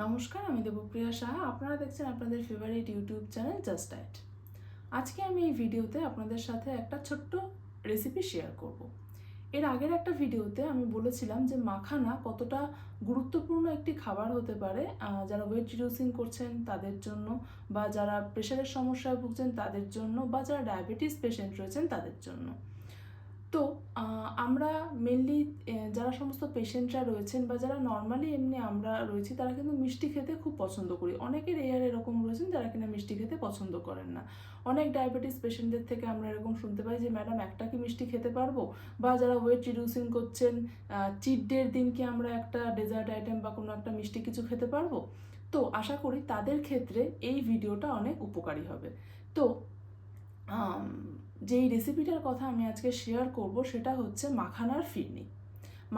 নমস্কার, আমি দেবপ্রিয়া সাহা। আপনারা দেখছেন আপনাদের favourite YouTube channel just diet আজকে আমি এই ভিডিওতে আপনাদের সাথে একটা ছোট্ট রেসিপি শেয়ার করব। এর আগের একটা ভিডিওতে আমি বলেছিলাম যে মাখানা কতটা গুরুত্বপূর্ণ একটি খাবার হতে পারে যারা ওয়েট রিডিউসিং করছেন তাদের জন্য, বা যারা প্রেশারের সমস্যায় ভুগছেন তাদের জন্য, বা যারা ডায়াবেটিস পেশেন্ট রয়েছেন তাদের জন্য। তো আমরা মেনলি যারা সমস্ত পেশেন্টরা রয়েছেন বা যারা নর্মালি এমনি আমরা রয়েছি, তারা কিন্তু মিষ্টি খেতে খুব পছন্দ করি। অনেকের এয়ার এরকম রয়েছেন যারা কিনা মিষ্টি খেতে পছন্দ করেন না। অনেক ডায়াবেটিস পেশেন্টদের থেকে আমরা এরকম শুনতে পাই যে, ম্যাডাম, একটা কি মিষ্টি খেতে পারব? বা যারা ওয়েট রিডিউসিং করছেন চিট ডের দিন কি আমরা একটা ডেজার্ট আইটেম বা কোনো একটা মিষ্টি কিছু খেতে পারব? তো, আশা করি তাদের ক্ষেত্রে এই ভিডিওটা অনেক উপকারী হবে। তো যেই রেসিপিটার কথা আমি আজকে শেয়ার করব সেটা হচ্ছে মাখানার ফিরনি।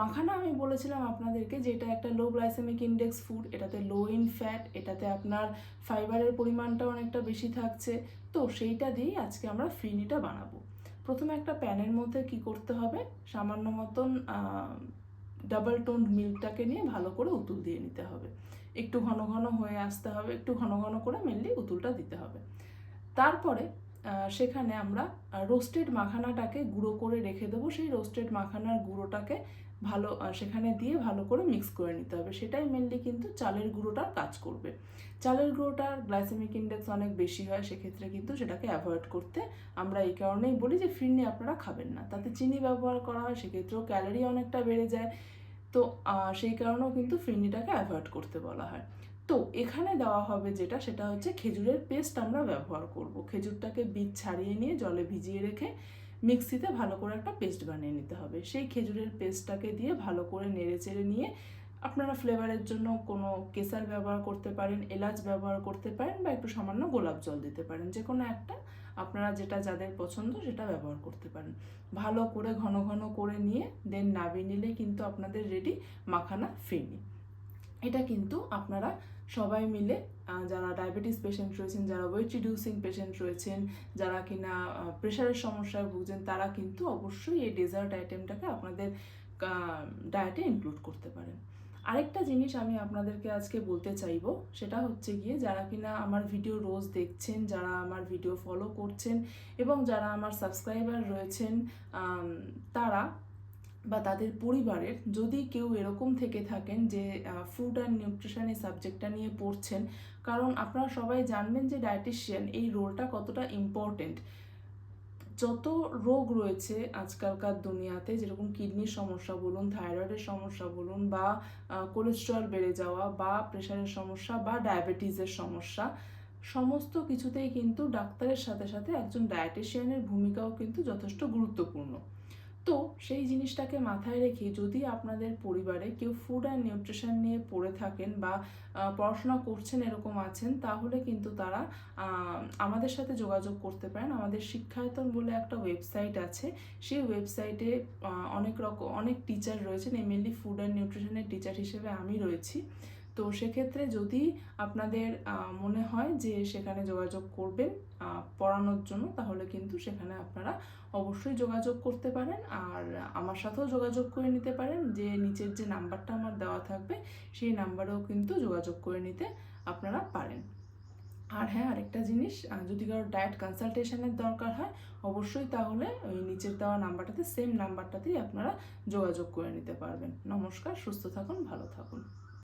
মাখানা আমি বলেছিলাম আপনাদেরকে যে এটা একটা লো গ্লাইসেমিক ইন্ডেক্স ফুড এটাতে লো ইন ফ্যাট এটাতে আপনার ফাইবারের পরিমাণটা অনেকটা বেশি থাকছে। তো সেইটা দিয়েই আজকে আমরা ফিরনিটা বানাবো। প্রথমে একটা প্যানের মধ্যে কি করতে হবে? সামান্য মতন ডাবল টোন মিল্কটাকে নিয়ে ভালো করে উতুল দিয়ে নিতে হবে। একটু ঘন ঘন হয়ে আসতে হবে, একটু ঘন ঘন করে মেনলি উতুলটা দিতে হবে। তারপরে সেখানে আমরা রোস্টেড মাখানাটাকে গুঁড়ো করে রেখে দেবো। সেই রোস্টেড মাখানার গুঁড়োটাকে ভালো সেখানে দিয়ে ভালো করে মিক্স করে নিতে হবে। সেটাই মেনলি কিন্তু চালের গুঁড়োটার কাজ করবে। চালের গুঁড়োটার গ্লাইসেমিক ইন্ডেক্স অনেক বেশি হয়, সেক্ষেত্রে কিন্তু সেটাকে অ্যাভয়েড করতে আমরা এই কারণেই বলি যে ফিরনি আপনারা খাবেন না। তাতে চিনি ব্যবহার করা হয়, সেক্ষেত্রেও ক্যালোরি অনেকটা বেড়ে যায়। তো সেই কারণেও কিন্তু ফিরনিটাকে অ্যাভয়েড করতে বলা হয়। তো এখানে দেওয়া হবে যেটা, সেটা হচ্ছে খেজুরের পেস্ট আমরা ব্যবহার করব। খেজুরটাকে বীজ ছাড়িয়ে নিয়ে জলে ভিজিয়ে রেখে মিক্সিতে ভালো করে একটা পেস্ট বানিয়ে নিতে হবে। সেই খেজুরের পেস্টটাকে দিয়ে ভালো করে নেড়ে চেড়ে নিয়ে আপনারা ফ্লেভারের জন্য কোনো কেসার ব্যবহার করতে পারেন, এলাচ ব্যবহার করতে পারেন বা একটু সামান্য গোলাপ জল দিতে পারেন। যে কোনো একটা আপনারা যেটা যাদের পছন্দ সেটা ব্যবহার করতে পারেন। ভালো করে ঘন ঘন করে নিয়ে দেন নাবিয়ে নিলে কিন্তু আপনাদের রেডি মাখানা ফিরনি এটা কিন্তু আপনারা সবাই মিলে যারা ডায়াবেটিস পেশেন্ট রয়েছেন, যারা ওয়েট রিডিউসিং পেশেন্ট রয়েছেন, যারা কিনা প্রেশারের সমস্যায় ভুগছেন, তারা কিন্তু অবশ্যই এই ডেজার্ট আইটেমটাকে আপনাদের ডায়েটে ইনক্লুড করতে পারেন। আরেকটা জিনিস আমি আপনাদেরকে আজকে বলতে চাইব, সেটা হচ্ছে গিয়ে যারা কিনা আমার ভিডিও রোজ দেখছেন, যারা আমার ভিডিও ফলো করছেন এবং যারা আমার সাবস্ক্রাইবার রয়েছেন তারা বা তাদের পরিবারের যদি কেউ এরকম থেকে থাকেন যে ফুড অ্যান্ড নিউট্রিশন এই সাবজেক্টটা নিয়ে পড়ছেন, কারণ আপনারা সবাই জানবেন যে ডায়েটিশিয়ান এই রোলটা কতটা ইম্পর্টেন্ট যত রোগ রয়েছে আজকালকার দুনিয়াতে, যেরকম কিডনির সমস্যা বলুন থাইরয়েডের সমস্যা বলুন, বা কোলেস্ট্রল বেড়ে যাওয়া, বা প্রেশারের সমস্যা, বা ডায়াবেটিসের সমস্যা, সমস্ত কিছুতেই কিন্তু ডাক্তারের সাথে সাথে একজন ডায়েটিশিয়ানের ভূমিকাও কিন্তু যথেষ্ট গুরুত্বপূর্ণ। তো সেই জিনিসটাকে মাথায় রেখে যদি আপনাদের পরিবারে কেউ ফুড অ্যান্ড নিউট্রিশন নিয়ে পড়ে থাকেন বা পড়াশোনা করছেন এরকম আছেন, তাহলে কিন্তু তারা আমাদের সাথে যোগাযোগ করতে পারেন। আমাদের শিক্ষায়তন বলে একটা ওয়েবসাইট আছে। সেই ওয়েবসাইটে অনেক রকম অনেক টিচার রয়েছেন। মেনলি ফুড অ্যান্ড নিউট্রিশনের টিচার হিসেবে আমি রয়েছি। তো সেক্ষেত্রে যদি আপনাদের মনে হয় যে সেখানে যোগাযোগ করবেন পড়ানোর জন্য, তাহলে কিন্তু সেখানে আপনারা অবশ্যই যোগাযোগ করতে পারেন। আর আমার সাথেও যোগাযোগ করে নিতে পারেন। যে নিচের যে নাম্বারটা আমার দেওয়া থাকবে, সেই নাম্বারেও কিন্তু যোগাযোগ করে নিতে আপনারা পারেন। আর হ্যাঁ আরেকটা জিনিস যদি কারও ডায়েট কনসালটেশনের দরকার হয়, অবশ্যই তাহলে ওই নিচের দেওয়া নাম্বারটাতে, সেম নাম্বারটাতেই আপনারা যোগাযোগ করে নিতে পারবেন। নমস্কার, সুস্থ থাকুন, ভালো থাকুন।